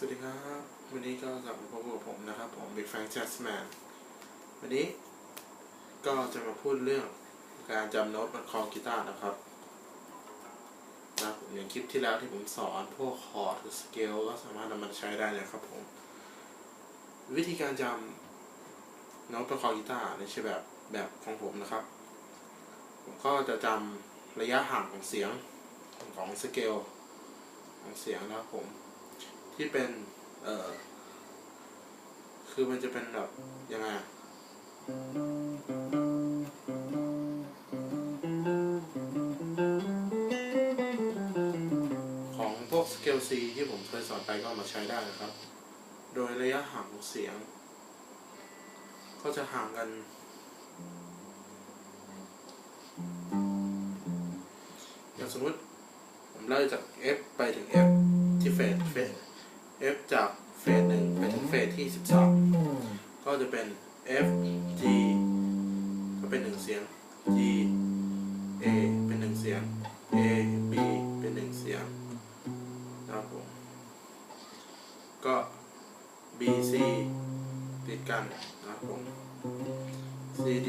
สวัสดีครับ วันนี้ก็กลับมาพบกับผมนะครับ ผม Big Fan Jazzman วันนี้ก็จะมาพูดเรื่องการจำโน้ตบนคอกีตาร์นะครับนะผมอย่างคลิปที่แล้วที่ผมสอนพวกคอร์ดหรือสเกลก็สามารถนำมาใช้ได้เลยครับผม วิธีการจำโน้ตบนคอกีตาร์ในใช่แบบแบบของผมนะครับ ผมก็จะจำระยะห่างของเสียงของสเกลของเสียงนะครับผม ที่เป็น เออคือมันจะเป็นแบบยังไงของพวกสเกล C ที่ผมเคยสอนไปก็ามาใช้ได้นะครับ โดยระยะห่างของเสียง ก็จะห่างกัน อย่างสมมติ ผมไล่จาก F ไปถึง F ที่เฟสเฟส F จากเฟสหนึ่งไปถึงเฟสที่สิบสองก็จะเป็น F G ก็เป็นหนึ่งเสียง G A เป็นหนึ่งเสียง A B เป็นหนึ่งเสียงนะครับผมก็ B C ติดกันนะครับผม C D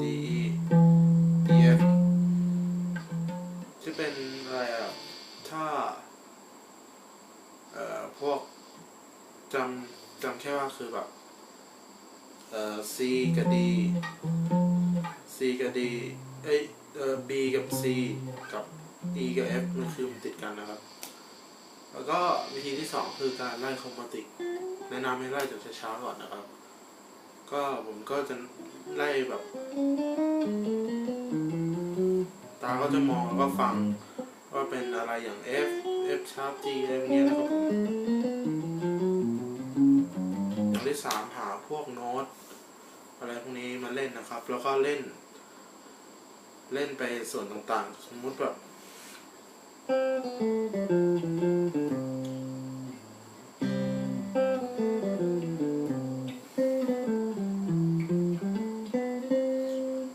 D E พวกจำจำแค่ว่าคือแบบเอ่อ C กับ D C กับ D เอ้ยเอ่อ B กับ C กับ E กับ F มันคือมันติดกันนะครับ แล้วก็วิธีที่สองคือการไล่คอมมาติกแนะนำให้ไล่จากช้าๆก่อนนะครับ ก็ผมก็จะไล่แบบ ตาก็จะมองแล้วก็ฟังว่าเป็นอะไรอย่าง F F sharp G อะไรพวกนี้นะครับอย่างที่สามหาพวกโน้ตอะไรพวกนี้มาเล่นนะครับ แล้วก็เล่น เล่นไปส่วนต่างๆ สมมุติแบบ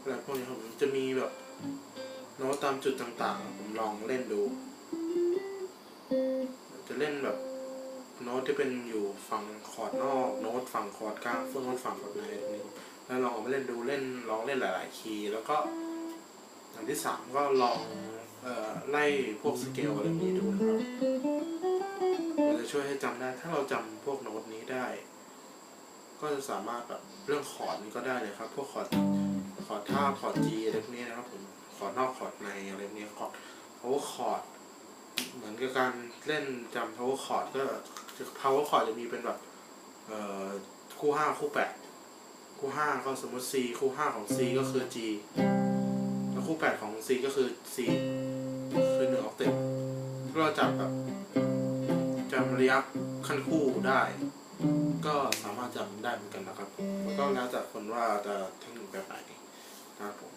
อะไรพวกนี้ผมจะมีแบบโน้ตตามจุดต่างๆ ผมลองเล่นดู จะเล่นแบบโน้ตที่เป็นอยู่ฝั่งคอร์ดนอกโน้ตฝั่งคอร์ดกลางโน้ตฝั่งคอร์ดในอะไรพวกนี้แล้วลองเอามาเล่นดูเล่นลองเล่นหลาย ๆ คีย์แล้วก็อย่างที่สามก็ลองออไล่พวกสเกลอะไรนี้ดูนะครับมันจะช่วยให้จำได้ ถ้าเราจำพวกโน้ตนี้ได้ ก็จะสามารถแบบเรื่องคอร์ดนี้ก็ได้เลยครับ พวกคอร์ดคอร์ดท่าคอร์ด G อะไรพวกนี้นะครับผมคอร์ดนอกคอร์ดในอะไรพวกนี้คอร์ด power chord เหมือน กับการเล่นจำ power chord ก็ power chord จะมีเป็นแบบเอ่อคู่ห้าคู่แปดคู่ห้าก็สมมติ C คู่ห้าของ C ก็คือ G แล้วคู่แปดของ C ก็คือ C คือหนึ่งออกเต็ปก็จับแบบจำระยะขั้นคู่ได้ ก็สามารถจำได้เหมือนกันนะครับแล้วก็แล้วแต่คนว่าจะเทคนิคแบบไหนนะครับผม